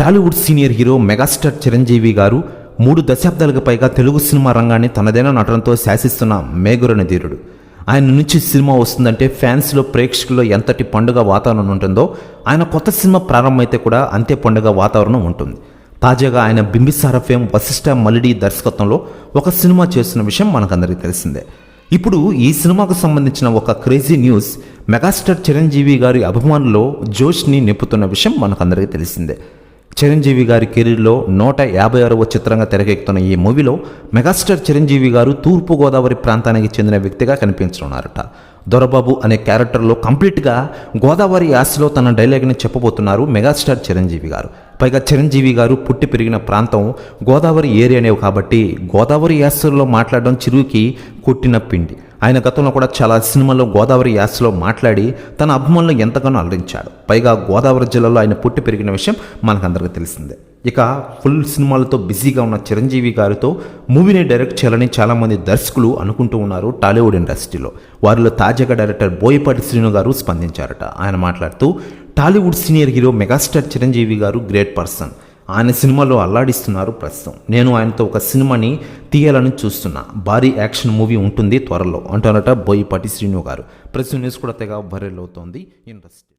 Tollywood senior hero megastar Chiranjeevi garu మూడు దశాబ్దాలకు పైగా తెలుగు సినిమా రంగాన్ని తనదైన నటనతో శాసిస్తున్న మేఘురణ ధీరుడు. ఆయన నుంచి సినిమా వస్తుందంటే ఫ్యాన్స్లో ప్రేక్షకుల్లో ఎంతటి పండుగ వాతావరణం ఉంటుందో ఆయన కొత్త సినిమా ప్రారంభమైతే కూడా అంతే పండుగ వాతావరణం ఉంటుంది. తాజాగా ఆయన బింబిసార ఫేమ్ వశిష్ఠ మలిడి దర్శకత్వంలో ఒక సినిమా చేస్తున్న విషయం మనకందరికీ తెలిసిందే. ఇప్పుడు ఈ సినిమాకు సంబంధించిన ఒక క్రేజీ న్యూస్ మెగాస్టార్ చిరంజీవి గారి అభిమానుల్లో జోష్ని నింపుతున్న విషయం మనకందరికీ తెలిసిందే. చిరంజీవి గారి కెరీర్లో నూట యాభై ఆరవ చిత్రంగా తెరకెక్కుతున్న ఈ మూవీలో మెగాస్టార్ చిరంజీవి గారు తూర్పుగోదావరి ప్రాంతానికి చెందిన వ్యక్తిగా కనిపించనున్నారట. దొరబాబు అనే క్యారెక్టర్లో కంప్లీట్గా గోదావరి యాసలో తన డైలాగ్ని చెప్పబోతున్నారు మెగాస్టార్ చిరంజీవి గారు. పైగా చిరంజీవి గారు పుట్టి పెరిగిన ప్రాంతం గోదావరి ఏరియానే కాబట్టి గోదావరి యాసలో మాట్లాడడం చిరుకి కొట్టిన పిండి. ఆయన గతంలో కూడా చాలా సినిమాల్లో గోదావరి యాసలో మాట్లాడి తన అభిమానులు ఎంతగానో అలరించాడు. పైగా గోదావరి జిల్లాలో ఆయన పుట్టి పెరిగిన విషయం మనకందరికీ తెలిసిందే. ఇక ఫుల్ సినిమాలతో బిజీగా ఉన్న చిరంజీవి గారితో మూవీని డైరెక్ట్ చేయాలని చాలామంది దర్శకులు అనుకుంటూ ఉన్నారు టాలీవుడ్ ఇండస్ట్రీలో. వారిలో తాజాగా డైరెక్టర్ బోయపాటి శ్రీను గారు స్పందించారట. ఆయన మాట్లాడుతూ Tollywood senior hero megastar Chiranjeevi garu great person. ఆయన సినిమాలో అల్లాడిస్తున్నారు ప్రస్తుతం. నేను ఆయనతో ఒక సినిమాని తీయాలని చూస్తున్నా. భారీ యాక్షన్ మూవీ ఉంటుంది త్వరలో అంటున్నట బోయపాటి శ్రీను గారు ప్రస్తుతం న్యూస్ కూడా తెగ వైరల్ అవుతోంది. ఇండస్ట్రీ